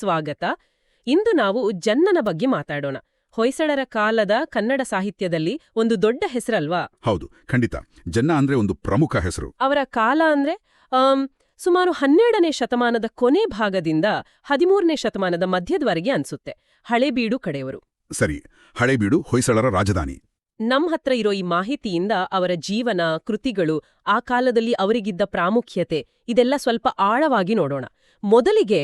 ಸ್ವಾಗತ. ಇಂದು ನಾವು ಜನ್ನನ ಬಗ್ಗೆ ಮಾತಾಡೋಣ. ಹೊಯ್ಸಳರ ಕಾಲದ ಕನ್ನಡ ಸಾಹಿತ್ಯದಲ್ಲಿ ಒಂದು ದೊಡ್ಡ ಹೆಸರಲ್ವಾ? ಹೌದು ಖಂಡಿತ. ಜನ್ನ ಅಂದ್ರೆ ಒಂದು ಪ್ರಮುಖ ಹೆಸರು. ಅವರ ಕಾಲ ಅಂದ್ರೆ ಸುಮಾರು ಹನ್ನೆರಡನೇ ಶತಮಾನದ ಕೊನೆ ಭಾಗದಿಂದ ಹದಿಮೂರನೇ ಶತಮಾನದ ಮಧ್ಯದವರೆಗೆ ಅನ್ಸುತ್ತೆ. ಹಳೇಬೀಡು ಕಡೆಯವರು. ಸರಿ ಹಳೇಬೀಡು ಹೊಯ್ಸಳರ ರಾಜಧಾನಿ. ನಮ್ಮ ಹತ್ರ ಇರೋ ಈ ಮಾಹಿತಿಯಿಂದ ಅವರ ಜೀವನ ಕೃತಿಗಳು ಆ ಕಾಲದಲ್ಲಿ ಅವರಿಗಿದ್ದ ಪ್ರಾಮುಖ್ಯತೆ ಇದೆಲ್ಲ ಸ್ವಲ್ಪ ಆಳವಾಗಿ ನೋಡೋಣ. ಮೊದಲಿಗೆ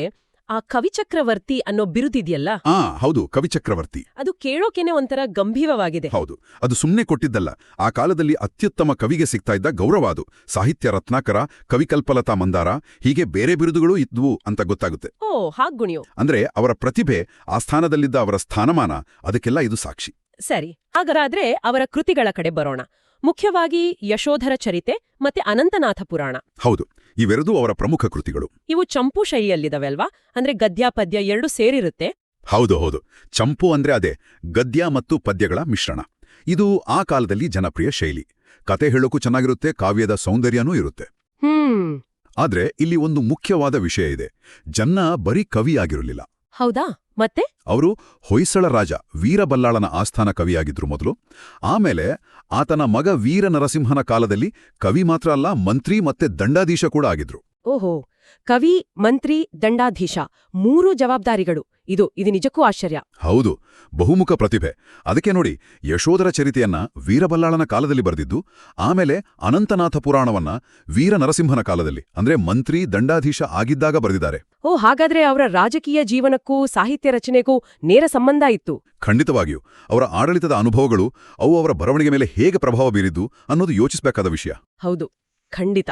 ಆ ಕವಿಚಕ್ರವರ್ತಿ ಅನ್ನೋ ಬಿರುದಿದೆಯಲ್ಲ? ಆ ಹೌದು ಕವಿಚಕ್ರವರ್ತಿ. ಅದು ಕೇಳೋಕೆನೆ ಒಂಥರ ಗಂಭೀರವಾಗಿದೆ. ಹೌದು ಅದು ಸುಮ್ಮನೆ ಕೊಟ್ಟಿದ್ದಲ್ಲ. ಆ ಕಾಲದಲ್ಲಿ ಅತ್ಯುತ್ತಮ ಕವಿಗೆ ಸಿಗ್ತಾ ಇದ್ದ ಗೌರವ ಅದು. ಸಾಹಿತ್ಯ ರತ್ನಾಕರ ಕವಿಕಲ್ಪಲತಾ ಮಂದಾರ ಹೀಗೆ ಬೇರೆ ಬಿರುದುಗಳು ಇದ್ವು ಅಂತ ಗೊತ್ತಾಗುತ್ತೆ. ಓ ಹಾಗುಣಿಯು ಅಂದ್ರೆ ಅವರ ಪ್ರತಿಭೆ ಆ ಸ್ಥಾನದಲ್ಲಿದ್ದ ಅವರ ಸ್ಥಾನಮಾನ ಅದಕ್ಕೆಲ್ಲ ಇದು ಸಾಕ್ಷಿ. ಸರಿ ಹಾಗಾದ್ರೆ ಅವರ ಕೃತಿಗಳ ಕಡೆ ಬರೋಣ. ಮುಖ್ಯವಾಗಿ ಯಶೋಧರ ಚರಿತೆ ಮತ್ತೆ ಅನಂತನಾಥ ಪುರಾಣ. ಹೌದು ಇವೆರದು ಅವರ ಪ್ರಮುಖ ಕೃತಿಗಳು. ಇವು ಚಂಪು ಶೈಲಿಯಲ್ಲಿದವೆಲ್ವಾ? ಅಂದ್ರೆ ಗದ್ಯ ಪದ್ಯ ಎರಡು ಸೇರಿರುತ್ತೆ. ಹೌದು ಹೌದು. ಚಂಪು ಅಂದ್ರೆ ಅದೇ ಗದ್ಯ ಮತ್ತು ಪದ್ಯಗಳ ಮಿಶ್ರಣ. ಇದು ಆ ಕಾಲದಲ್ಲಿ ಜನಪ್ರಿಯ ಶೈಲಿ. ಕತೆ ಹೇಳೋಕ್ಕೂ ಚೆನ್ನಾಗಿರುತ್ತೆ ಕಾವ್ಯದ ಸೌಂದರ್ಯನೂ ಇರುತ್ತೆ. ಹ್ಮ್. ಆದ್ರೆ ಇಲ್ಲಿ ಒಂದು ಮುಖ್ಯವಾದ ವಿಷಯ ಇದೆ. ಜನ್ನ ಬರೀ ಕವಿಯಾಗಿರಲಿಲ್ಲ. ಹೌದಾ? ಮತ್ತೆ? ಅವರು ಹೊಯ್ಸಳ ರಾಜ ವೀರಬಲ್ಲಾಳನ ಆಸ್ಥಾನ ಕವಿಯಾಗಿದ್ರು ಮೊದಲು. ಆಮೇಲೆ ಆತನ ಮಗ ವೀರ ನರಸಿಂಹನ ಕಾಲದಲ್ಲಿ ಕವಿ ಮಾತ್ರ ಅಲ್ಲ ಮಂತ್ರಿ ಮತ್ತೆ ದಂಡಾಧೀಶ ಕೂಡ ಆಗಿದ್ರು. ಓಹೋ. ಕವಿ ಮಂತ್ರಿ ದಂಡಾಧೀಶ ಮೂರು ಜವಾಬ್ದಾರಿಗಳು. ಇದು ಇದು ನಿಜಕ್ಕೂ ಆಶ್ಚರ್ಯ. ಹೌದು ಬಹುಮುಖ ಪ್ರತಿಭೆ. ಅದಕ್ಕೆ ನೋಡಿ ಯಶೋಧರ ಚರಿತೆಯನ್ನ ವೀರಬಲ್ಲಾಳನ ಕಾಲದಲ್ಲಿ ಬರೆದಿದ್ದು ಆಮೇಲೆ ಅನಂತನಾಥ ಪುರಾಣವನ್ನ ವೀರ ನರಸಿಂಹನ ಕಾಲದಲ್ಲಿ ಅಂದ್ರೆ ಮಂತ್ರಿ ದಂಡಾಧೀಶ ಆಗಿದ್ದಾಗ ಬರೆದಿದ್ದಾರೆ. ಓ ಹಾಗಾದ್ರೆ ಅವರ ರಾಜಕೀಯ ಜೀವನಕ್ಕೂ ಸಾಹಿತ್ಯ ರಚನೆಗೂ ನೇರ ಸಂಬಂಧ ಇತ್ತು? ಖಂಡಿತವಾಗಿಯೂ. ಅವರ ಆಡಳಿತದ ಅನುಭವಗಳು ಅವು ಅವರ ಬರವಣಿಗೆ ಮೇಲೆ ಹೇಗೆ ಪ್ರಭಾವ ಬೀರಿದ್ದು ಅನ್ನೋದು ಯೋಚಿಸಬೇಕಾದ ವಿಷಯ. ಹೌದು ಖಂಡಿತ.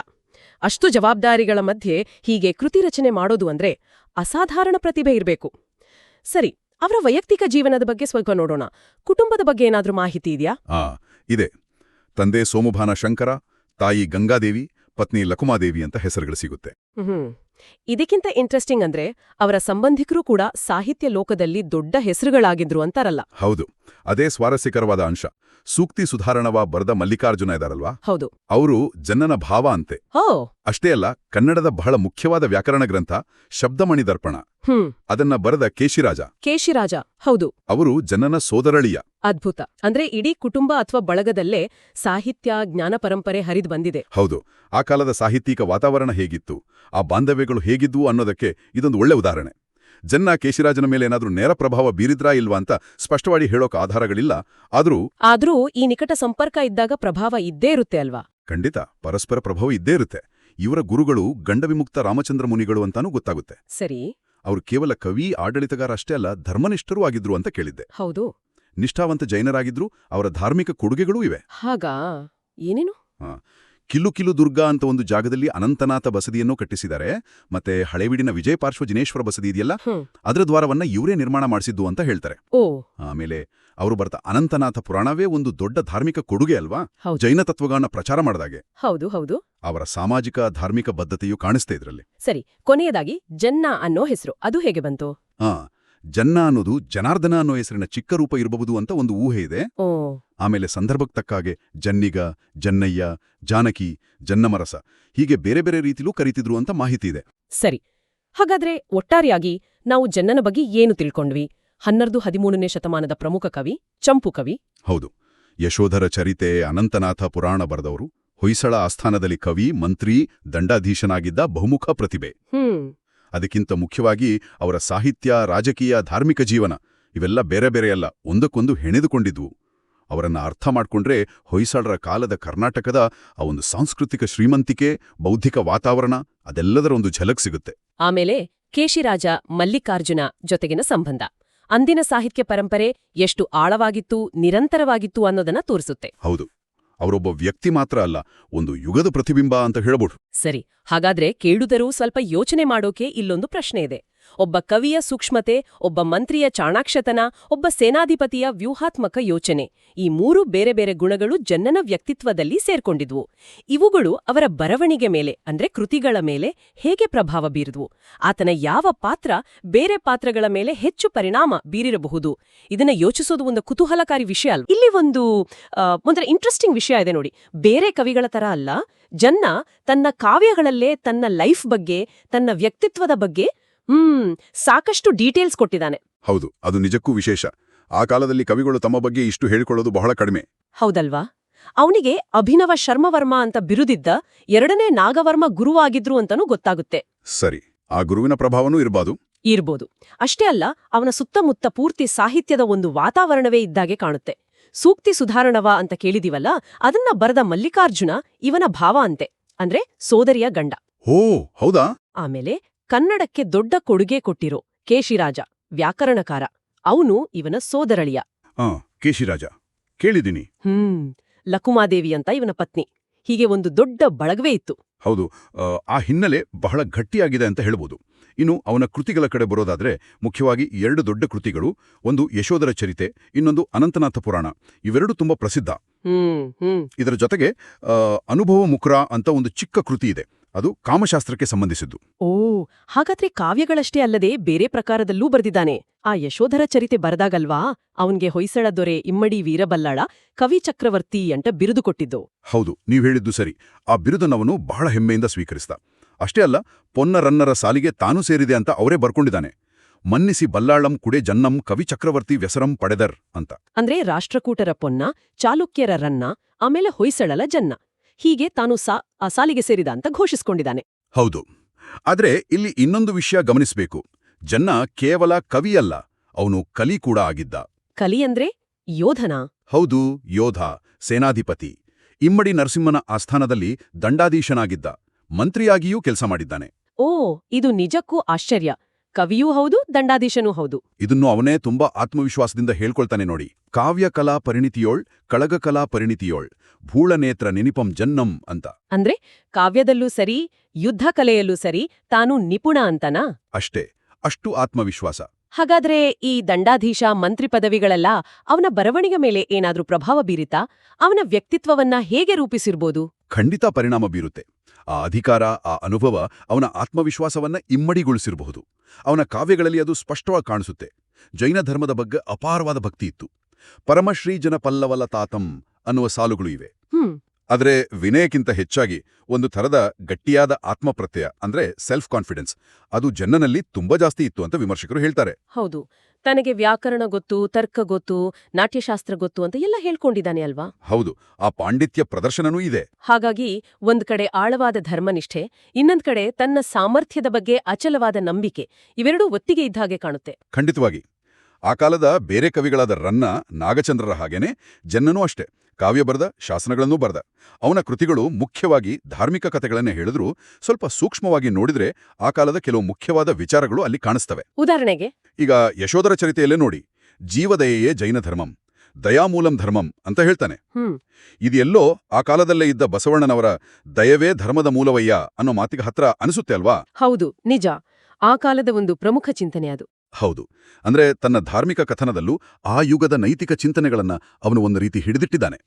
ಅಷ್ಟು ಜವಾಬ್ದಾರಿಗಳ ಮಧ್ಯೆ ಹೀಗೆ ಕೃತಿ ರಚನೆ ಮಾಡೋದು ಅಂದ್ರೆ ಅಸಾಧಾರಣ ಪ್ರತಿಭೆ ಇರಬೇಕು. ಸರಿ ಅವರ ವೈಯಕ್ತಿಕ ಜೀವನದ ಬಗ್ಗೆ ಸ್ವಲ್ಪ ನೋಡೋಣ. ಕುಟುಂಬದ ಬಗ್ಗೆ ಏನಾದರೂ ಮಾಹಿತಿ ಇದೆಯಾ? ಇದೆ. ತಂದೆ ಸೋಮುಭಾನ ಶಂಕರ ತಾಯಿ ಗಂಗಾದೇವಿ ಪತ್ನಿ ಲಕುಮಾದೇವಿ ಅಂತ ಹೆಸರುಗಳು ಸಿಗುತ್ತೆ. ಇದಕ್ಕಿಂತ ಇಂಟ್ರೆಸ್ಟಿಂಗ್ ಅಂದ್ರೆ ಅವರ ಸಂಬಂಧಿಕರು ಕೂಡ ಸಾಹಿತ್ಯ ಲೋಕದಲ್ಲಿ ದೊಡ್ಡ ಹೆಸರುಗಳಾಗಿದ್ರು ಅಂತಾರಲ್ಲ. ಹೌದು. ಅದೇ ಸ್ವಾರಸ್ಯಕರವಾದ ಅಂಶ. ಸೂಕ್ತಿ ಸುಧಾರಣವ ಬರೆದ ಮಲ್ಲಿಕಾರ್ಜುನ ಇದಾರಲ್ವಾ? ಹೌದು. ಅವರು ಜನನ ಭಾವ ಅಂತೆ. ಓ ಅಷ್ಟೇ ಅಲ್ಲ ಕನ್ನಡದ ಬಹಳ ಮುಖ್ಯವಾದ ವ್ಯಾಕರಣ ಗ್ರಂಥ ಶಬ್ದಮಣಿ ದರ್ಪಣ ಅದನ್ನ ಬರೆದ ಕೇಶಿರಾಜ. ಕೇಶಿರಾಜ. ಹೌದು. ಅವರು ಜನನ ಸೋದರಳಿಯ. ಅದ್ಭುತ. ಅಂದ್ರೆ ಇಡೀ ಕುಟುಂಬ ಅಥವಾ ಬಳಗದಲ್ಲೇ ಸಾಹಿತ್ಯ ಜ್ಞಾನ ಪರಂಪರೆ ಹರಿದು ಬಂದಿದೆ. ಹೌದು. ಆ ಕಾಲದ ಸಾಹಿತ್ಯಿಕ ವಾತಾವರಣ ಹೇಗಿತ್ತು? ಆ ಬಾಂಧವ್ಯಗಳು ಹೇಗಿದ್ವು ಅನ್ನೋದಕ್ಕೆ ಇದೊಂದು ಒಳ್ಳೆ ಉದಾಹರಣೆ. ಜನ್ನ ಕೇಶಿರಾಜನ ಮೇಲೆ ಏನಾದರೂ ನೇರ ಪ್ರಭಾವ ಬೀರಿದ್ರಾ ಇಲ್ವಾ ಅಂತ ಸ್ಪಷ್ಟವಾಗಿ ಹೇಳೋಕೆ ಆಧಾರಗಳಿಲ್ಲ. ಆದರೂ ಆದರೂ ಈ ನಿಕಟ ಸಂಪರ್ಕ ಇದ್ದಾಗ ಪ್ರಭಾವ ಇದ್ದೇ ಇರುತ್ತೆ ಅಲ್ವಾ? ಖಂಡಿತ. ಪರಸ್ಪರ ಪ್ರಭಾವ ಇದ್ದೇ ಇರುತ್ತೆ. ಇವರ ಗುರುಗಳು ಗಂಡವಿಮುಕ್ತ ರಾಮಚಂದ್ರ ಮುನಿಗಳು ಅಂತಾನೂ ಗೊತ್ತಾಗುತ್ತೆ. ಸರಿ. ಅವರು ಕೇವಲ ಕವಿ ಆಡಳಿತಗಾರ ಅಷ್ಟೇ ಅಲ್ಲ ಧರ್ಮನಿಷ್ಠರೂ ಆಗಿದ್ರು ಅಂತ ಕೇಳಿದ್ದೆ. ಹೌದು. ನಿಷ್ಠಾವಂತ ಜೈನರಾಗಿದ್ರು ಅವರ ಧಾರ್ಮಿಕ ಕೊಡುಗೆಗಳೂ ಇವೆ. ಹಾಗಾ? ಏನೇನು? ಕಿಲ್ಲು ಕಿಲು ದುರ್ಗಾ ಅಂತ ಒಂದು ಜಾಗದಲ್ಲಿ ಅನಂತನಾಥ ಬಸದಿಯನ್ನು ಕಟ್ಟಿಸಿದ್ದಾರೆ. ಮತ್ತೆ ಹಳೆಬೀಡಿನ ವಿಜಯ ಪಾರ್ಶ್ವ ಜಿನೇಶ್ವರ ಬಸದಿ ಇದೆಯಲ್ಲ? ಅದರ ದ್ವಾರವನ್ನ ಇವರೇ ನಿರ್ಮಾಣ ಮಾಡಿಸಿದ್ದು ಅಂತ ಹೇಳ್ತಾರೆ. ಆಮೇಲೆ ಅವರು ಬರ್ತಾ ಅನಂತನಾಥ ಪುರಾಣವೇ ಒಂದು ದೊಡ್ಡ ಧಾರ್ಮಿಕ ಕೊಡುಗೆ ಅಲ್ವಾ? ಜೈನ ತತ್ವಗಳನ್ನ ಪ್ರಚಾರ ಮಾಡಿದಾಗೆ. ಹೌದು ಹೌದು. ಅವರ ಸಾಮಾಜಿಕ ಧಾರ್ಮಿಕ ಬದ್ಧತೆಯು ಕಾಣಿಸ್ತಾ ಇದ್ರಲ್ಲಿ. ಸರಿ ಕೊನೆಯದಾಗಿ ಜನ್ನ ಅನ್ನೋ ಹೆಸರು. ಅದು ಹೇಗೆ ಬಂತು? ಆ ಜನ್ನ ಅನ್ನೋದು ಜನಾರ್ದನ ಅನ್ನೋ ಹೆಸರಿನ ಚಿಕ್ಕ ರೂಪ ಇರಬಹುದು ಅಂತ ಒಂದು ಊಹೆ ಇದೆ. ಆಮೇಲೆ ಸಂದರ್ಭಕ್ಕೆ ತಕ್ಕಾಗೆ ಜನ್ನಿಗ ಜನ್ನಯ್ಯ ಜಾನಕಿ ಜನ್ನಮರಸ ಹೀಗೆ ಬೇರೆ ಬೇರೆ ರೀತಿಲೂ ಕರೀತಿದ್ರು ಅಂತ ಮಾಹಿತಿ ಇದೆ. ಸರಿ. ಹಾಗಾದ್ರೆ ಒಟ್ಟಾರೆಯಾಗಿ ನಾವು ಜನ್ನನ ಬಗ್ಗೆ ಏನು ತಿಳ್ಕೊಂಡ್ವಿ? ಹನ್ನೆರಡು ಹದಿಮೂರನೇ ಶತಮಾನದ ಪ್ರಮುಖ ಕವಿ ಚಂಪು ಕವಿ. ಹೌದು. ಯಶೋಧರ ಚರಿತೆ ಅನಂತನಾಥ ಪುರಾಣ ಬರೆದವರು ಹೊಯ್ಸಳ ಆಸ್ಥಾನದಲ್ಲಿ ಕವಿ ಮಂತ್ರಿ ದಂಡಾಧೀಶನಾಗಿದ್ದ ಬಹುಮುಖ ಪ್ರತಿಭೆ. ಹ್ಮ್. ಅದಕ್ಕಿಂತ ಮುಖ್ಯವಾಗಿ ಅವರ ಸಾಹಿತ್ಯ ರಾಜಕೀಯ ಧಾರ್ಮಿಕ ಜೀವನ ಇವೆಲ್ಲ ಬೇರೆ ಬೇರೆಯಲ್ಲ ಒಂದಕ್ಕೊಂದು ಹೆಣೆದುಕೊಂಡಿದ್ವು. ಅವರನ್ನು ಅರ್ಥ ಮಾಡಿಕೊಂಡ್ರೆ ಹೊಯ್ಸಳರ ಕಾಲದ ಕರ್ನಾಟಕದ ಆ ಒಂದು ಸಾಂಸ್ಕೃತಿಕ ಶ್ರೀಮಂತಿಕೆ ಬೌದ್ಧಿಕ ವಾತಾವರಣ ಅದೆಲ್ಲದರ ಒಂದು ಝಲಕ್ ಸಿಗುತ್ತೆ. ಆಮೇಲೆ ಕೇಶಿರಾಜ ಮಲ್ಲಿಕಾರ್ಜುನ ಜೊತೆಗಿನ ಸಂಬಂಧ. ಅಂದಿನ ಸಾಹಿತ್ಯ ಪರಂಪರೆ ಎಷ್ಟು ಆಳವಾಗಿತ್ತು ನಿರಂತರವಾಗಿತ್ತು ಅನ್ನೋದನ್ನ ತೋರಿಸುತ್ತೆ. ಹೌದು. ಅವರೊಬ್ಬ ವ್ಯಕ್ತಿ ಮಾತ್ರ ಅಲ್ಲ, ಒಂದು ಯುಗದ ಪ್ರತಿಬಿಂಬ ಅಂತ ಹೇಳಬಹುದು ಸರಿ, ಹಾಗಾದ್ರೆ ಕೇಳುದರೂ ಸ್ವಲ್ಪ ಯೋಚನೆ ಮಾಡೋಕೆ ಇಲ್ಲೊಂದು ಪ್ರಶ್ನೆ ಇದೆ. ಒಬ್ಬ ಕವಿಯ ಸೂಕ್ಷ್ಮತೆ, ಒಬ್ಬ ಮಂತ್ರಿಯ ಚಾಣಾಕ್ಷತನ, ಒಬ್ಬ ಸೇನಾಧಿಪತಿಯ ವ್ಯೂಹಾತ್ಮಕ ಯೋಚನೆ ಈ ಮೂರು ಬೇರೆ ಬೇರೆ ಗುಣಗಳು ಜನ್ನನ ವ್ಯಕ್ತಿತ್ವದಲ್ಲಿ ಸೇರ್ಕೊಂಡಿದ್ವು. ಇವುಗಳು ಅವರ ಬರವಣಿಗೆ ಮೇಲೆ, ಅಂದ್ರೆ ಕೃತಿಗಳ ಮೇಲೆ ಹೇಗೆ ಪ್ರಭಾವ ಬೀರಿದ್ವು. ಆತನ ಯಾವ ಪಾತ್ರ ಬೇರೆ ಪಾತ್ರಗಳ ಮೇಲೆ ಹೆಚ್ಚು ಪರಿಣಾಮ ಬೀರಿರಬಹುದು. ಇದನ್ನ ಯೋಚಿಸೋದು ಒಂದು ಕುತೂಹಲಕಾರಿ ವಿಷಯ ಅಲ್ಲ ಇಲ್ಲಿ ಒಂದು ಒಂಥರ ಇಂಟ್ರೆಸ್ಟಿಂಗ್ ವಿಷಯ ಇದೆ ನೋಡಿ. ಬೇರೆ ಕವಿಗಳ ತರ ಅಲ್ಲ, ಜನ್ನ ತನ್ನ ಕಾವ್ಯಗಳಲ್ಲೇ ತನ್ನ ಲೈಫ್ ಬಗ್ಗೆ, ತನ್ನ ವ್ಯಕ್ತಿತ್ವದ ಬಗ್ಗೆ ಹ್ಮ್ ಸಾಕಷ್ಟು ಡೀಟೇಲ್ಸ್ ಕೊಟ್ಟಿದ್ದಾನೆ. ಹೌದು ಅದು ನಿಜಕ್ಕೂ ವಿಶೇಷ. ಆ ಕಾಲದಲ್ಲಿ ಕವಿಗಳು ತಮ್ಮ ಬಗ್ಗೆ ಇಷ್ಟು ಹೇಳಿಕೊಳ್ಳೋದು ಬಹಳ ಕಡಿಮೆ. ಹೌದಲ್ವಾ? ಅವನಿಗೆ ಅಭಿನವ ಶರ್ಮವರ್ಮ ಅಂತ ಬಿರುದಿದ್ದ ಎರಡನೇ ನಾಗವರ್ಮ ಗುರುವಾಗಿದ್ರು ಅಂತನೂ ಗೊತ್ತಾಗುತ್ತೆ. ಸರಿ ಆ ಗುರುವಿನ ಪ್ರಭಾವನೂ ಇರಬಾದು. ಇರ್ಬೋದು. ಅಷ್ಟೇ ಅಲ್ಲ ಅವನ ಸುತ್ತಮುತ್ತ ಪೂರ್ತಿ ಸಾಹಿತ್ಯದ ಒಂದು ವಾತಾವರಣವೇ ಇದ್ದಾಗೆ ಕಾಣುತ್ತೆ. ಸೂಕ್ತಿ ಸುಧಾರಣವ ಅಂತ ಕೇಳಿದಿವಲ್ಲ ಅದನ್ನ ಬರೆದ ಮಲ್ಲಿಕಾರ್ಜುನ ಇವನ ಭಾವ ಅಂತೆ. ಅಂದ್ರೆ ಸೋದರಿಯ ಗಂಡ. ಹೋ ಹೌದಾ? ಆಮೇಲೆ ಕನ್ನಡಕ್ಕೆ ದೊಡ್ಡ ಕೊಡುಗೆ ಕೊಟ್ಟಿರೋ ಕೇಶಿರಾಜ ವ್ಯಾಕರಣಕಾರ. ಅವನು ಇವನ ಸೋದರಳಿಯ. ಆ ಕೇಶಿರಾಜ ಕೇಳಿದ್ದೀನಿ. ಹ್ಮ್ ಲಕುಮಾದೇವಿ ಅಂತ ಇವನ ಪತ್ನಿ. ಹೀಗೆ ಒಂದು ದೊಡ್ಡ ಬಳಗವೇ ಇತ್ತು. ಹೌದು ಆ, ಹಿನ್ನೆಲೆ ಬಹಳ ಗಟ್ಟಿಯಾಗಿದೆ ಅಂತ ಹೇಳ್ಬೋದು. ಇನ್ನು ಅವನ ಕೃತಿಗಳ ಕಡೆ ಬರೋದಾದ್ರೆ ಮುಖ್ಯವಾಗಿ ಎರಡು ದೊಡ್ಡ ಕೃತಿಗಳು ಒಂದು ಯಶೋಧರ ಚರಿತೆ ಇನ್ನೊಂದು ಅನಂತನಾಥ ಪುರಾಣ. ಇವೆರಡು ತುಂಬಾ ಪ್ರಸಿದ್ಧ. ಇದರ ಜೊತೆಗೆ ಅನುಭವ ಮುಕ್ರ ಅಂತ ಒಂದು ಚಿಕ್ಕ ಕೃತಿ ಇದೆ. ಅದು ಕಾಮಶಾಸ್ತ್ರಕ್ಕೆ ಸಂಬಂಧಿಸಿದ್ದು. ಓ ಹಾಗಾದ್ರೆ ಕಾವ್ಯಗಳಷ್ಟೇ ಅಲ್ಲದೆ ಬೇರೆ ಪ್ರಕಾರದಲ್ಲೂ ಬರೆದಿದ್ದಾನೆ. ಆ ಯಶೋಧರ ಚರಿತೆ ಬರದಾಗಲ್ವಾ? ಅವನ್ಗೆ ಹೊಯ್ಸಳ ದೊರೆ ಇಮ್ಮಡಿ ವೀರಬಲ್ಲಾಳ ಕವಿ ಚಕ್ರವರ್ತಿ ಅಂತ ಬಿರುದು ಕೊಟ್ಟಿದ್ದು. ಹೌದು ನೀವು ಹೇಳಿದ್ದು ಸರಿ. ಆ ಬಿರುದನ್ನವನು ಬಹಳ ಹೆಮ್ಮೆಯಿಂದ ಸ್ವೀಕರಿಸಿದ. ಅಷ್ಟೇ ಅಲ್ಲ ಪೊನ್ನರನ್ನರ ಸಾಲಿಗೆ ತಾನು ಸೇರಿದೆ ಅಂತ ಅವರೇ ಬರ್ಕೊಂಡಿದ್ದಾನೆ. ಮನ್ನಿಸಿ ಬಲ್ಲಾಳಂ ಕುಡೆ ಜನ್ನಂ ಕವಿ ಚಕ್ರವರ್ತಿ ವ್ಯಸರಂ ಪಡೆದರ್ ಅಂತ. ಅಂದ್ರೆ ರಾಷ್ಟ್ರಕೂಟರ ಪೊನ್ನ ಚಾಲುಕ್ಯರ ರನ್ನ ಆಮೇಲೆ ಹೊಯ್ಸಳಲ ಜನ್ನ. ಹೀಗೆ ತಾನು ಸಾ ಆ ಸಾಲಿಗೆ ಸೇರಿದ ಅಂತ ಘೋಷಿಸಿಕೊಂಡಿದ್ದಾನೆ. ಹೌದು. ಆದರೆ ಇಲ್ಲಿ ಇನ್ನೊಂದು ವಿಷಯ ಗಮನಿಸಬೇಕು. ಜನ್ನ ಕೇವಲ ಕವಿಯಲ್ಲ ಅವನು ಕಲಿ ಕೂಡ ಆಗಿದ್ದ. ಕಲಿ ಅಂದ್ರೆ ಯೋಧನ? ಹೌದು ಯೋಧ ಸೇನಾಧಿಪತಿ. ಇಮ್ಮಡಿ ನರಸಿಂಹನ ಆಸ್ಥಾನದಲ್ಲಿ ದಂಡಾಧೀಶನಾಗಿದ್ದ. ಮಂತ್ರಿಯಾಗಿಯೂ ಕೆಲಸ ಮಾಡಿದ್ದಾನೆ. ಓ ಇದು ನಿಜಕ್ಕೂ ಆಶ್ಚರ್ಯ. ಕವಿಯೂ ಹೌದು ದಂಡಾಧೀಶನೂ ಹೌದು. ಇದನ್ನು ಅವನೇ ತುಂಬಾ ಆತ್ಮವಿಶ್ವಾಸದಿಂದ ಹೇಳ್ಕೊಳ್ತಾನೆ ನೋಡಿ. ಕಾವ್ಯ ಕಲಾ ಪರಿಣಿತಿಯೋಳ್ ಕಳಗಕಲಾ ಪರಿಣಿತಿಯೋಳ್ ಭೂಳನೇತ್ರ ನಿನಿಪಂ ಜನ್ನಂ ಅಂತ. ಅಂದ್ರೆ ಕಾವ್ಯದಲ್ಲೂ ಸರಿ ಯುದ್ಧ ಕಲೆಯಲ್ಲೂ ಸರಿ ತಾನು ನಿಪುಣ ಅಂತನಾ? ಅಷ್ಟೇ ಅಷ್ಟು ಆತ್ಮವಿಶ್ವಾಸ. ಹಾಗಾದ್ರೆ ಈ ದಂಡಾಧೀಶ ಮಂತ್ರಿ ಪದವಿಗಳೆಲ್ಲ ಅವನ ಬರವಣಿಗೆ ಮೇಲೆ ಏನಾದ್ರೂ ಪ್ರಭಾವ ಬೀರಿತಾ ಅವನ ವ್ಯಕ್ತಿತ್ವವನ್ನ ಹೇಗೆ ರೂಪಿಸಿರ್ಬೋದು? ಖಂಡಿತ ಪರಿಣಾಮ ಬೀರುತ್ತೆ. ಆ ಅಧಿಕಾರ ಆ ಅನುಭವ ಅವನ ಆತ್ಮವಿಶ್ವಾಸವನ್ನ ಇಮ್ಮಡಿಗೊಳಿಸಿರಬಹುದು. ಅವನ ಕಾವ್ಯಗಳಲ್ಲಿ ಅದು ಸ್ಪಷ್ಟವಾಗಿ ಕಾಣಿಸುತ್ತೆ. ಜೈನ ಧರ್ಮದ ಬಗ್ಗೆ ಅಪಾರವಾದ ಭಕ್ತಿ ಇತ್ತು. ಪರಮಶ್ರೀ ಜನ ಪಲ್ಲವಲ ತಾತಂ ಅನ್ನುವ ಸಾಲುಗಳು ಇವೆ. ಆದರೆ ವಿನಯಕ್ಕಿಂತ ಹೆಚ್ಚಾಗಿ ಒಂದು ಥರದ ಗಟ್ಟಿಯಾದ ಆತ್ಮಪ್ರತ್ಯಯ ಅಂದ್ರೆ ಸೆಲ್ಫ್ ಕಾನ್ಫಿಡೆನ್ಸ್ ಅದು ಜನನಲ್ಲಿ ತುಂಬಾ ಜಾಸ್ತಿ ಇತ್ತು ಅಂತ ವಿಮರ್ಶಕರು ಹೇಳ್ತಾರೆ. ಹೌದು. ತನಗೆ ವ್ಯಾಕರಣ ಗೊತ್ತು ತರ್ಕ ಗೊತ್ತು ನಾಟ್ಯಶಾಸ್ತ್ರ ಗೊತ್ತು ಅಂತ ಎಲ್ಲ ಹೇಳ್ಕೊಂಡಿದ್ದಾನೆ ಅಲ್ವಾ? ಹೌದು ಆ ಪಾಂಡಿತ್ಯ ಪ್ರದರ್ಶನನೂ ಇದೆ. ಹಾಗಾಗಿ ಒಂದ್ ಕಡೆ ಆಳವಾದ ಧರ್ಮನಿಷ್ಠೆ ಇನ್ನೊಂದ್ ಕಡೆ ತನ್ನ ಸಾಮರ್ಥ್ಯದ ಬಗ್ಗೆ ಅಚಲವಾದ ನಂಬಿಕೆ ಇವೆರಡೂ ಒತ್ತಿಗೆ ಇದ್ದ ಹಾಗೆ ಕಾಣುತ್ತೆ. ಖಂಡಿತವಾಗಿ. ಆ ಕಾಲದ ಬೇರೆ ಕವಿಗಳಾದ ರನ್ನ ನಾಗಚಂದ್ರರ ಹಾಗೇನೆ ಜನ್ನನೂ ಅಷ್ಟೇ. ಕಾವ್ಯ ಬರೆದ ಶಾಸನಗಳನ್ನೂ ಬರೆದ. ಅವನ ಕೃತಿಗಳು ಮುಖ್ಯವಾಗಿ ಧಾರ್ಮಿಕ ಕಥೆಗಳನ್ನೇ ಹೇಳಿದ್ರು. ಸ್ವಲ್ಪ ಸೂಕ್ಷ್ಮವಾಗಿ ನೋಡಿದ್ರೆ ಆ ಕಾಲದ ಕೆಲವು ಮುಖ್ಯವಾದ ವಿಚಾರಗಳು ಅಲ್ಲಿ ಕಾಣಿಸ್ತವೆ. ಉದಾಹರಣೆಗೆ? ಈಗ ಯಶೋಧರ ಚರಿತೆಯಲ್ಲೇ ನೋಡಿ. ಜೀವದಯೆಯೇ ಜೈನ ಧರ್ಮಂ ದಯಾಮೂಲಂ ಧರ್ಮಂ ಅಂತ ಹೇಳ್ತಾನೆ. ಇದೆಲ್ಲೋ ಆ ಕಾಲದಲ್ಲೇ ಇದ್ದ ಬಸವಣ್ಣನವರ ದಯವೇ ಧರ್ಮದ ಮೂಲವಯ್ಯ ಅನ್ನೋ ಮಾತಿಗೆ ಹತ್ರ ಅನಿಸುತ್ತೆ ಅಲ್ವಾ? ಹೌದು ನಿಜ. ಆ ಕಾಲದ ಒಂದು ಪ್ರಮುಖ ಚಿಂತನೆ ಅದು. ಹೌದು. ಅಂದ್ರೆ ತನ್ನ ಧಾರ್ಮಿಕ ಕಥನದಲ್ಲೂ ಆ ಯುಗದ ನೈತಿಕ ಚಿಂತನೆಗಳನ್ನ ಅವನು ಒಂದು ರೀತಿ ಹಿಡಿದಿಟ್ಟಿದ್ದಾನೆ.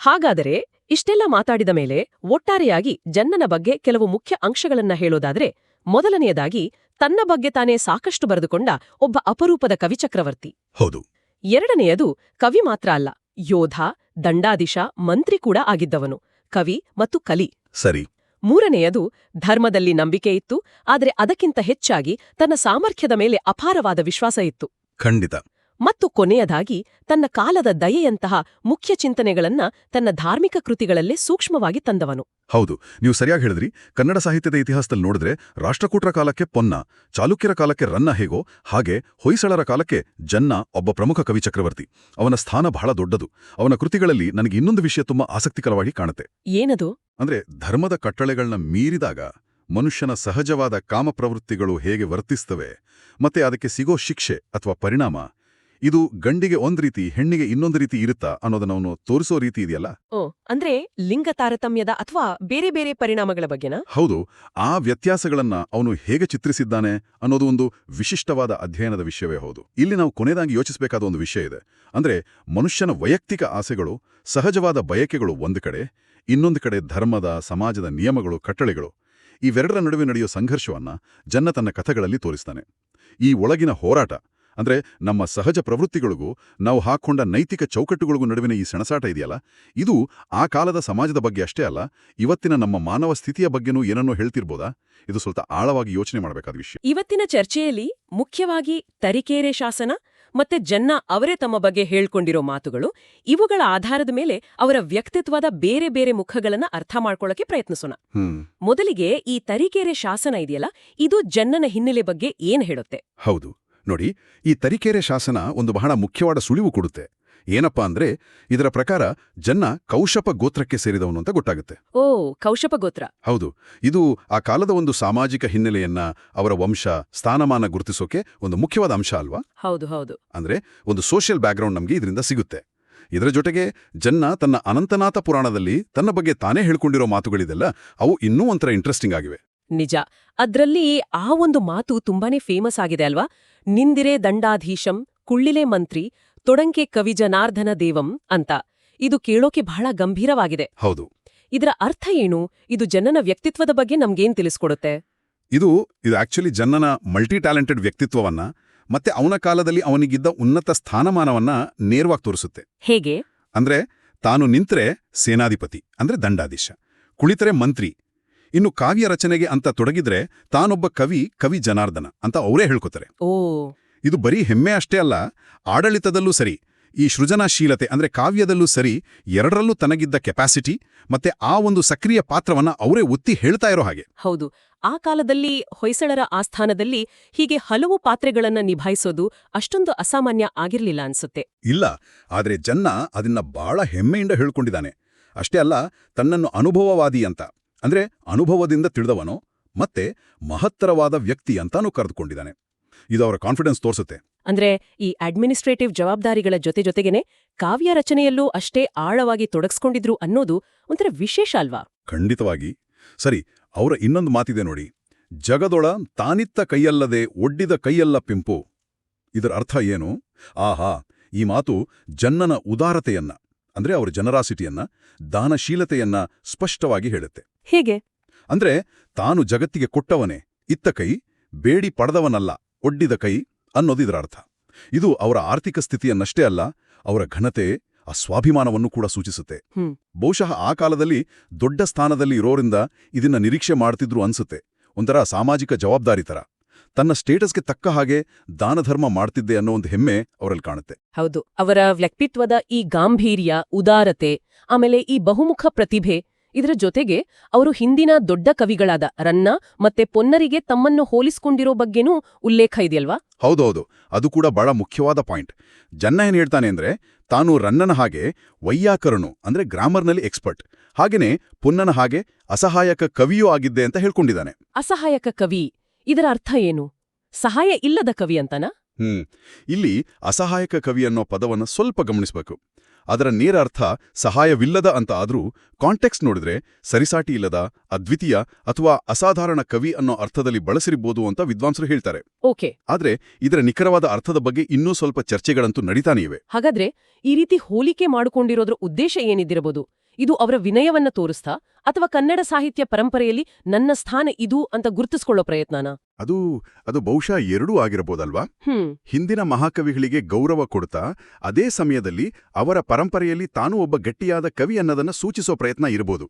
ಹಾಗಾದರೆ ಇಷ್ಟೆಲ್ಲ ಮಾತಾಡಿದ ಮೇಲೆ ಒಟ್ಟಾರೆಯಾಗಿ ಜನ್ನನ ಬಗ್ಗೆ ಕೆಲವು ಮುಖ್ಯ ಅಂಶಗಳನ್ನ ಹೇಳೋದಾದ್ರೆ ಮೊದಲನೆಯದಾಗಿ ತನ್ನ ಬಗ್ಗೆ ತಾನೇ ಸಾಕಷ್ಟು ಬರೆದುಕೊಂಡ ಒಬ್ಬ ಅಪರೂಪದ ಕವಿಚಕ್ರವರ್ತಿ. ಹೌದು. ಎರಡನೆಯದು ಕವಿ ಮಾತ್ರ ಅಲ್ಲ ಯೋಧ ದಂಡಾದಿಶ ಮಂತ್ರಿ ಕೂಡ ಆಗಿದ್ದವನು ಕವಿ ಮತ್ತು ಕಲಿ. ಸರಿ. ಮೂರನೆಯದು ಧರ್ಮದಲ್ಲಿ ನಂಬಿಕೆ ಇತ್ತು ಆದರೆ ಅದಕ್ಕಿಂತ ಹೆಚ್ಚಾಗಿ ತನ್ನ ಸಾಮರ್ಥ್ಯದ ಮೇಲೆ ಅಪಾರವಾದ ವಿಶ್ವಾಸ ಇತ್ತು. ಖಂಡಿತ. ಮತ್ತು ಕೊನೆಯದಾಗಿ ತನ್ನ ಕಾಲದ ದಯೆಯಂತಹ ಮುಖ್ಯ ಚಿಂತನೆಗಳನ್ನ ತನ್ನ ಧಾರ್ಮಿಕ ಕೃತಿಗಳಲ್ಲೇ ಸೂಕ್ಷ್ಮವಾಗಿ ತಂದವನು. ಹೌದು ನೀವು ಸರಿಯಾಗಿ ಹೇಳಿದ್ರಿ. ಕನ್ನಡ ಸಾಹಿತ್ಯದ ಇತಿಹಾಸದಲ್ಲಿ ನೋಡಿದ್ರೆ ರಾಷ್ಟ್ರಕೂಟರ ಕಾಲಕ್ಕೆ ಪೊನ್ನ ಚಾಲುಕ್ಯರ ಕಾಲಕ್ಕೆ ರನ್ನ ಹೇಗೋ ಹಾಗೆ ಹೊಯ್ಸಳರ ಕಾಲಕ್ಕೆ ಜನ್ನ ಒಬ್ಬ ಪ್ರಮುಖ ಕವಿ ಚಕ್ರವರ್ತಿ. ಅವನ ಸ್ಥಾನ ಬಹಳ ದೊಡ್ಡದು. ಅವನ ಕೃತಿಗಳಲ್ಲಿ ನನಗೆ ಇನ್ನೊಂದು ವಿಷಯ ತುಂಬಾ ಆಸಕ್ತಿಕರವಾಗಿ ಕಾಣುತ್ತೆ. ಏನದು? ಅಂದ್ರೆ ಧರ್ಮದ ಕಟ್ಟಳೆಗಳನ್ನ ಮೀರಿದಾಗ ಮನುಷ್ಯನ ಸಹಜವಾದ ಕಾಮಪ್ರವೃತ್ತಿಗಳು ಹೇಗೆ ವರ್ತಿಸ್ತವೆ ಮತ್ತೆ ಅದಕ್ಕೆ ಸಿಗೋ ಶಿಕ್ಷೆ ಅಥವಾ ಪರಿಣಾಮ ಇದು ಗಂಡಿಗೆ ಒಂದ್ ರೀತಿ ಹೆಣ್ಣಿಗೆ ಇನ್ನೊಂದು ರೀತಿ ಇರುತ್ತಾ ಅನ್ನೋದನ್ನ ಅವನು ತೋರಿಸೋ ರೀತಿ ಇದೆಯಲ್ಲ? ಓ ಅಂದ್ರೆ ಲಿಂಗ ತಾರತಮ್ಯದ ಅಥವಾ ಬೇರೆ ಬೇರೆ ಪರಿಣಾಮಗಳ ಬಗ್ಗೆನಾ? ಹೌದು ಆ ವ್ಯತ್ಯಾಸಗಳನ್ನ ಅವನು ಹೇಗೆ ಚಿತ್ರಿಸಿದ್ದಾನೆ ಅನ್ನೋದು ಒಂದು ವಿಶಿಷ್ಟವಾದ ಅಧ್ಯಯನದ ವಿಷಯವೇ ಹೌದು. ಇಲ್ಲಿ ನಾವು ಕೊನೆಯದಾಗಿ ಯೋಚಿಸಬೇಕಾದ ಒಂದು ವಿಷಯ ಇದೆ. ಅಂದ್ರೆ ಮನುಷ್ಯನ ವೈಯಕ್ತಿಕ ಆಸೆಗಳು ಸಹಜವಾದ ಬಯಕೆಗಳು ಒಂದು ಕಡೆ ಇನ್ನೊಂದು ಕಡೆ ಧರ್ಮದ ಸಮಾಜದ ನಿಯಮಗಳು ಕಟ್ಟಳೆಗಳು ಇವೆರಡರ ನಡುವೆ ನಡೆಯೋ ಸಂಘರ್ಷವನ್ನ ಜನ್ನ ತನ್ನ ಕಥೆಗಳಲ್ಲಿ ತೋರಿಸ್ತಾನೆ. ಈ ಒಳಗಿನ ಹೋರಾಟ ಅಂದ್ರೆ ನಮ್ಮ ಸಹಜ ಪ್ರವೃತ್ತಿಗಳಿಗೂ ನಾವು ಹಾಕೊಂಡ ನೈತಿಕ ಚೌಕಟ್ಟುಗಳಿಗೂ ನಡುವಿನ ಈ ಸೆಣಸಾಟ ಇದೆಯಲ್ಲ? ಇದು ಆ ಕಾಲದ ಸಮಾಜದ ಬಗ್ಗೆ ಅಷ್ಟೇ ಅಲ್ಲ ಇವತ್ತಿನ ನಮ್ಮ ಮಾನವ ಸ್ಥಿತಿಯ ಬಗ್ಗೆನೂ ಏನನ್ನೋ ಹೇಳ್ತಿರ್ಬೋದಾ? ಇದು ಸ್ವಲ್ಪ ಆಳವಾಗಿ ಯೋಚನೆ ಮಾಡಬೇಕಾದ ವಿಷಯ. ಇವತ್ತಿನ ಚರ್ಚೆಯಲ್ಲಿ ಮುಖ್ಯವಾಗಿ ತರಿಕೇರೆ ಶಾಸನ ಮತ್ತೆ ಜನ್ನ ಅವರೇ ತಮ್ಮ ಬಗ್ಗೆ ಹೇಳ್ಕೊಂಡಿರೋ ಮಾತುಗಳು ಇವುಗಳ ಆಧಾರದ ಮೇಲೆ ಅವರ ವ್ಯಕ್ತಿತ್ವದ ಬೇರೆ ಬೇರೆ ಮುಖಗಳನ್ನ ಅರ್ಥ ಮಾಡ್ಕೊಳ್ಳೋಕೆ ಪ್ರಯತ್ನಿಸೋಣ. ಮೊದಲಿಗೆ ಈ ತರೀಕೆರೆ ಶಾಸನ ಇದೆಯಲ್ಲ ಇದು ಜನ್ನನ ಹಿನ್ನೆಲೆ ಬಗ್ಗೆ ಏನ್ ಹೇಳುತ್ತೆ? ಹೌದು. ನೋಡಿ ಈ ತರೀಕೆರೆ ಶಾಸನ ಒಂದು ಬಹಳ ಮುಖ್ಯವಾದ ಸುಳಿವು ಕೊಡುತ್ತೆ. ಏನಪ್ಪಾ ಅಂದ್ರೆ ಇದರ ಪ್ರಕಾರ ಜನ್ನ ಕೌಶಪ ಗೋತ್ರಕ್ಕೆ ಸೇರಿದವನು ಅಂತ ಗೊತ್ತಾಗುತ್ತೆ. ಓ ಕೌಶಪ ಗೋತ್ರ. ಹೌದು ಇದು ಆ ಕಾಲದ ಒಂದು ಸಾಮಾಜಿಕ ಹಿನ್ನೆಲೆಯನ್ನ ಅವರ ವಂಶ ಸ್ಥಾನಮಾನ ಗುರುತಿಸೋಕೆ ಒಂದು ಮುಖ್ಯವಾದ ಅಂಶ ಅಲ್ವಾ? ಹೌದು ಹೌದು. ಅಂದ್ರೆ ಒಂದು ಸೋಷಿಯಲ್ ಬ್ಯಾಕ್ಗ್ರೌಂಡ್ ನಮಗೆ ಇದರಿಂದ ಸಿಗುತ್ತೆ. ಇದರ ಜೊತೆಗೆ ಜನ್ನ ತನ್ನ ಅನಂತನಾಥ ಪುರಾಣದಲ್ಲಿ ತನ್ನ ಬಗ್ಗೆ ತಾನೇ ಹೇಳ್ಕೊಂಡಿರೋ ಮಾತುಗಳಿದೆಲ್ಲ ಅವು ಇನ್ನೂ ಒಂಥರ ಇಂಟ್ರೆಸ್ಟಿಂಗ್ ಆಗಿವೆ. ನಿಜ. ಅದ್ರಲ್ಲಿ ಆ ಒಂದು ಮಾತು ತುಂಬಾನೇ ಫೇಮಸ್ ಆಗಿದೆ ಅಲ್ವಾ? ನಿಂದಿರೆ ದಂಡಾಧೀಶಂ ಕುಳ್ಳಿಲೆ ಮಂತ್ರಿ ತೊಡಂಕೆ ಕವಿ ಜನಾರ್ದನ ದೇವಂ ಅಂತ. ಇದು ಕೇಳೋಕೆ ಬಹಳ ಗಂಭೀರವಾಗಿದೆ. ಹೌದು. ಇದರ ಅರ್ಥ ಏನು? ಇದು ಜನನ ವ್ಯಕ್ತಿತ್ವದ ಬಗ್ಗೆ ನಮ್ಗೇನ್ ತಿಳಿಸ್ಕೊಡುತ್ತೆ? ಇದು ಇದು ಆಕ್ಚುಲಿ ಜನನ ಮಲ್ಟಿ ಟ್ಯಾಲೆಂಟೆಡ್ ವ್ಯಕ್ತಿತ್ವವನ್ನ ಮತ್ತೆ ಅವನ ಕಾಲದಲ್ಲಿ ಅವನಿಗಿದ್ದ ಉನ್ನತ ಸ್ಥಾನಮಾನವನ್ನ ನೇರವಾಗಿ ತೋರಿಸುತ್ತೆ. ಹೇಗೆ? ಅಂದ್ರೆ ತಾನು ನಿಂತ್ರೆ ಸೇನಾಧಿಪತಿ ಅಂದ್ರೆ ದಂಡಾಧೀಶ. ಕುಳಿತರೆ ಮಂತ್ರಿ ಇನ್ನು ಕಾವ್ಯ ರಚನೆಗೆ ಅಂತ ತೊಡಗಿದ್ರೆ ತಾನೊಬ್ಬ ಕವಿ ಕವಿ ಜನಾರ್ದನ ಅಂತ ಅವರೇ ಹೇಳ್ಕೊತಾರೆ. ಓ. ಇದು ಬರೀ ಹೆಮ್ಮೆ ಅಷ್ಟೇ ಅಲ್ಲ ಆಡಳಿತದಲ್ಲೂ ಸರಿ ಈ ಸೃಜನಶೀಲತೆ ಅಂದ್ರೆ ಕಾವ್ಯದಲ್ಲೂ ಸರಿ ಎರಡರಲ್ಲೂ ತನಗಿದ್ದ ಕೆಪಾಸಿಟಿ ಮತ್ತೆ ಆ ಒಂದು ಸಕ್ರಿಯ ಪಾತ್ರವನ್ನ ಅವರೇ ಒತ್ತಿ ಹೇಳ್ತಾ ಇರೋ ಹಾಗೆ. ಹೌದು ಆ ಕಾಲದಲ್ಲಿ ಹೊಯ್ಸಳರ ಆಸ್ಥಾನದಲ್ಲಿ ಹೀಗೆ ಹಲವು ಪಾತ್ರೆಗಳನ್ನ ನಿಭಾಯಿಸೋದು ಅಷ್ಟೊಂದು ಅಸಾಮಾನ್ಯ ಆಗಿರ್ಲಿಲ್ಲ ಅನ್ಸುತ್ತೆ. ಇಲ್ಲ ಆದ್ರೆ ಜನ್ನ ಅದನ್ನ ಬಹಳ ಹೆಮ್ಮೆಯಿಂದ ಹೇಳ್ಕೊಂಡಿದ್ದಾನೆ. ಅಷ್ಟೇ ಅಲ್ಲ ತನ್ನನ್ನು ಅನುಭವವಾದಿ ಅಂತ. ಅಂದ್ರೆ ಅನುಭವದಿಂದ ತಿಳಿದವನು ಮತ್ತೆ ಮಹತ್ತರವಾದ ವ್ಯಕ್ತಿ ಅಂತಾನೂ ಕರೆದುಕೊಂಡಿದ್ದಾನೆ. ಇದು ಅವರ ಕಾನ್ಫಿಡೆನ್ಸ್ ತೋರಿಸುತ್ತೆ. ಅಂದ್ರೆ ಈ ಅಡ್ಮಿನಿಸ್ಟ್ರೇಟಿವ್ ಜವಾಬ್ದಾರಿಗಳ ಜೊತೆ ಜೊತೆಗೇನೆ ಕಾವ್ಯ ರಚನೆಯಲ್ಲೂ ಅಷ್ಟೇ ಆಳವಾಗಿ ತೊಡಗಿಸ್ಕೊಂಡಿದ್ರು ಅನ್ನೋದು ಒಂಥರ ವಿಶೇಷ ಅಲ್ವಾ? ಖಂಡಿತವಾಗಿ. ಸರಿ ಅವರ ಇನ್ನೊಂದು ಮಾತಿದೆ ನೋಡಿ. ಜಗದೊಳ ತಾನಿತ್ತ ಕೈಯಲ್ಲದೆ ಒಡ್ಡಿದ ಕೈಯಲ್ಲ ಪಿಂಪು. ಇದರ ಅರ್ಥ ಏನು? ಆಹಾ ಈ ಮಾತು ಜನ್ನನ ಉದಾರತೆಯನ್ನ ಅಂದ್ರೆ ಅವರ ಜನರಾಸಿಟಿಯನ್ನ ದಾನಶೀಲತೆಯನ್ನ ಸ್ಪಷ್ಟವಾಗಿ ಹೇಳುತ್ತೆ. ಹೇಗೆ. ಅಂದ್ರೆ ತಾನು ಜಗತ್ತಿಗೆ ಕೊಟ್ಟವನೇ ಇತ್ತ ಕೈ ಬೇಡಿ ಪಡೆದವನಲ್ಲ ಒಡ್ಡಿದ ಕೈ ಅನ್ನೋದು ಇದರ ಅರ್ಥ. ಇದು ಅವರ ಆರ್ಥಿಕ ಸ್ಥಿತಿಯನ್ನಷ್ಟೇ ಅಲ್ಲ ಅವರ ಘನತೆ ಆ ಸ್ವಾಭಿಮಾನವನ್ನು ಕೂಡ ಸೂಚಿಸುತ್ತೆ. ಬಹುಶಃ ಆ ಕಾಲದಲ್ಲಿ ದೊಡ್ಡ ಸ್ಥಾನದಲ್ಲಿ ಇರೋರಿಂದ ಇದನ್ನ ನಿರೀಕ್ಷೆ ಮಾಡ್ತಿದ್ರು ಅನ್ಸುತ್ತೆ. ಒಂಥರ ಸಾಮಾಜಿಕ ಜವಾಬ್ದಾರಿ ತರ. ತನ್ನ ಸ್ಟೇಟಸ್ಗೆ ತಕ್ಕ ಹಾಗೆ ದಾನಧರ್ಮ ಮಾಡ್ತಿದ್ದೆ ಅನ್ನೋ ಒಂದು ಹೆಮ್ಮೆ ಅವರಲ್ಲಿ ಕಾಣುತ್ತೆ. ಹೌದು. ಅವರ ವ್ಯಕ್ತಿತ್ವದ ಈ ಗಾಂಭೀರ್ಯ ಉದಾರತೆ ಆಮೇಲೆ ಈ ಬಹುಮುಖ ಪ್ರತಿಭೆ ಇದರ ಜೊತೆಗೆ ಅವರು ಹಿಂದಿನ ದೊಡ್ಡ ಕವಿಗಳಾದ ರನ್ನ ಮತ್ತೆ ಪೊನ್ನರಿಗೆ ತಮ್ಮನ್ನು ಹೋಲಿಸ್ಕೊಂಡಿರೋ ಬಗ್ಗೆನೂ ಉಲ್ಲೇಖ ಇದೆಯಲ್ವಾ? ಹೌದೌದು. ಅದು ಕೂಡ ಬಹಳ ಮುಖ್ಯವಾದ ಪಾಯಿಂಟ್. ಜನ್ನ ಏನ್ ಹೇಳ್ತಾನೆ ಅಂದ್ರೆ ತಾನು ರನ್ನನ ಹಾಗೆ ವೈಯಾಕರನು ಅಂದ್ರೆ ಗ್ರಾಮರ್ನಲ್ಲಿ ಎಕ್ಸ್ಪರ್ಟ್. ಹಾಗೇನೆ ಪುನ್ನನ ಹಾಗೆ ಅಸಹಾಯಕ ಕವಿಯೂ ಆಗಿದ್ದೆ ಅಂತ ಹೇಳ್ಕೊಂಡಿದ್ದಾನೆ. ಅಸಹಾಯಕ ಕವಿ. ಇದರ ಅರ್ಥ ಏನು? ಸಹಾಯ ಇಲ್ಲದ ಕವಿ ಅಂತನಾ? ಹ್ಮ್. ಇಲ್ಲಿ ಅಸಹಾಯಕ ಕವಿ ಅನ್ನೋ ಪದವನ್ನು ಸ್ವಲ್ಪ ಗಮನಿಸಬೇಕು. ಅದರ ನೇರ ಅರ್ಥ ಸಹಾಯವಿಲ್ಲದ ಅಂತ ಆದರೂ ಕಾಂಟೆಕ್ಸ್ಟ್ ನೋಡಿದ್ರೆ ಸರಿಸಾಟಿ ಇಲ್ಲದ ಅದ್ವಿತೀಯ ಅಥವಾ ಅಸಾಧಾರಣ ಕವಿ ಅನ್ನೋ ಅರ್ಥದಲ್ಲಿ ಬಳಸಿರಬಹುದು ಅಂತ ವಿದ್ವಾಂಸರು ಹೇಳ್ತಾರೆ. ಓಕೆ. ಆದ್ರೆ ಇದರ ನಿಖರವಾದ ಅರ್ಥದ ಬಗ್ಗೆ ಇನ್ನೂ ಸ್ವಲ್ಪ ಚರ್ಚೆಗಳಂತೂ ನಡೀತಾನೆ ಇವೆ. ಹಾಗಾದ್ರೆ ಈ ರೀತಿ ಹೋಲಿಕೆ ಮಾಡಿಕೊಂಡಿರೋದ್ರ ಉದ್ದೇಶ ಏನಿದ್ದಿರಬಹುದು? ಇದು ಅವರ ವಿನಯವನ್ನ ತೋರಿಸ್ತಾ ಅಥವಾ ಕನ್ನಡ ಸಾಹಿತ್ಯ ಪರಂಪರೆಯಲ್ಲಿ ನನ್ನ ಸ್ಥಾನ ಇದು ಅಂತ ಗುರುತಿಸ್ಕೊಳ್ಳೋ ಪ್ರಯತ್ನನಾ? ಅದು ಅದು ಬಹುಶಃ ಎರಡೂ ಆಗಿರಬಹುದಲ್ವಾ? ಹಿಂದಿನ ಮಹಾಕವಿಗಳಿಗೆ ಗೌರವ ಕೊಡ್ತಾ ಅದೇ ಸಮಯದಲ್ಲಿ ಅವರ ಪರಂಪರೆಯಲ್ಲಿ ತಾನೂ ಒಬ್ಬ ಗಟ್ಟಿಯಾದ ಕವಿ ಅನ್ನೋದನ್ನ ಸೂಚಿಸೋ ಪ್ರಯತ್ನ ಇರಬಹುದು.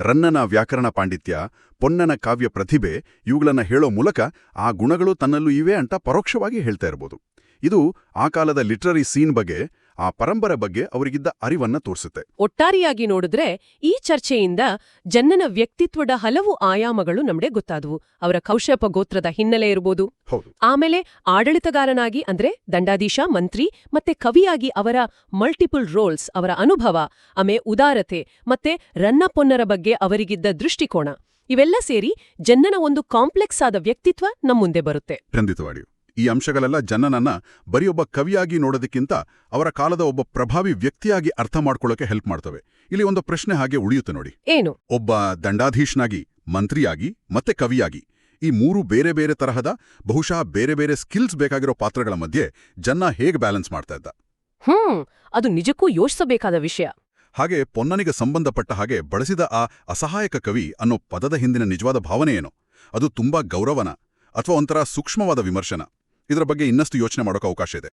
ರನ್ನನ ವ್ಯಾಕರಣ ಪಾಂಡಿತ್ಯ ಪೊನ್ನನ ಕಾವ್ಯ ಪ್ರತಿಭೆ ಇವುಗಳನ್ನ ಹೇಳೋ ಮೂಲಕ ಆ ಗುಣಗಳು ತನ್ನಲ್ಲೂ ಇವೆ ಅಂತ ಪರೋಕ್ಷವಾಗಿ ಹೇಳ್ತಾ ಇರಬಹುದು. ಇದು ಆ ಕಾಲದ ಲಿಟ್ರರಿ ಸೀನ್ ಬಗ್ಗೆ ಆ ಪರಂಪರೆ ಬಗ್ಗೆ ಅವರಿಗಿದ್ದ ಅರಿವನ್ನ ತೋರಿಸುತ್ತೆ. ಒಟ್ಟಾರೆಯಾಗಿ ನೋಡಿದ್ರೆ ಈ ಚರ್ಚೆಯಿಂದ ಜನ್ನನ ವ್ಯಕ್ತಿತ್ವದ ಹಲವು ಆಯಾಮಗಳು ನಮ್ಗೆ ಗೊತ್ತಾದವು. ಅವರ ಕೌಶಪ ಗೋತ್ರದ ಹಿನ್ನೆಲೆ ಇರಬಹುದು ಹೌದು. ಆಮೇಲೆ ಆಡಳಿತಗಾರನಾಗಿ ಅಂದ್ರೆ ದಂಡಾಧೀಶ ಮಂತ್ರಿ ಮತ್ತೆ ಕವಿಯಾಗಿ ಅವರ ಮಲ್ಟಿಪಲ್ ರೋಲ್ಸ್ ಅವರ ಅನುಭವ ಆಮೇ ಉದಾರತೆ ಮತ್ತೆ ರನ್ನ ಪೊನ್ನರ ಬಗ್ಗೆ ಅವರಿಗಿದ್ದ ದೃಷ್ಟಿಕೋನ. ಇವೆಲ್ಲ ಸೇರಿ ಜನ್ನನ ಒಂದು ಕಾಂಪ್ಲೆಕ್ಸ್ ಆದ ವ್ಯಕ್ತಿತ್ವ ನಮ್ಮ ಮುಂದೆ ಬರುತ್ತೆ. ಖಂಡಿತವಾಗಿಯೂ. ಈ ಅಂಶಗಳೆಲ್ಲ ಜನನನ್ನ ಬರೀ ಒಬ್ಬ ಕವಿಯಾಗಿ ನೋಡೋದಕ್ಕಿಂತ ಅವರ ಕಾಲದ ಒಬ್ಬ ಪ್ರಭಾವಿ ವ್ಯಕ್ತಿಯಾಗಿ ಅರ್ಥ ಮಾಡ್ಕೊಳ್ಳೋಕೆ ಹೆಲ್ಪ್ ಮಾಡ್ತವೆ. ಇಲ್ಲಿ ಒಂದು ಪ್ರಶ್ನೆ ಹಾಗೆ ಉಳಿಯುತ್ತೆ ನೋಡಿ. ಏನು? ಒಬ್ಬ ದಂಡಾಧೀಶನಾಗಿ ಮಂತ್ರಿಯಾಗಿ ಮತ್ತೆ ಕವಿಯಾಗಿ ಈ ಮೂರು ಬೇರೆ ಬೇರೆ ತರಹದ ಬಹುಶಃ ಬೇರೆ ಬೇರೆ ಸ್ಕಿಲ್ಸ್ ಬೇಕಾಗಿರೋ ಪಾತ್ರಗಳ ಮಧ್ಯೆ ಜನ್ನ ಹೇಗೆ ಬ್ಯಾಲೆನ್ಸ್ ಮಾಡ್ತಾ ಇದ್ದ? ಹ್ಮ್ ಅದು ನಿಜಕ್ಕೂ ಯೋಚಿಸಬೇಕಾದ ವಿಷಯ. ಹಾಗೆ ಪೊನ್ನನಿಗೆ ಸಂಬಂಧಪಟ್ಟ ಹಾಗೆ ಬಳಸಿದ ಆ ಅಸಹಾಯಕ ಕವಿ ಅನ್ನೋ ಪದದ ಹಿಂದಿನ ನಿಜವಾದ ಭಾವನೆ ಏನು? ಅದು ತುಂಬಾ ಗೌರವನ ಅಥವಾ ಒಂಥರ ಸೂಕ್ಷ್ಮವಾದ ವಿಮರ್ಶನ. ಇದರ ಬಗ್ಗೆ ಇನ್ನಷ್ಟು ಯೋಚನೆ ಮಾಡೋಕೆ ಅವಕಾಶ ಇದೆ.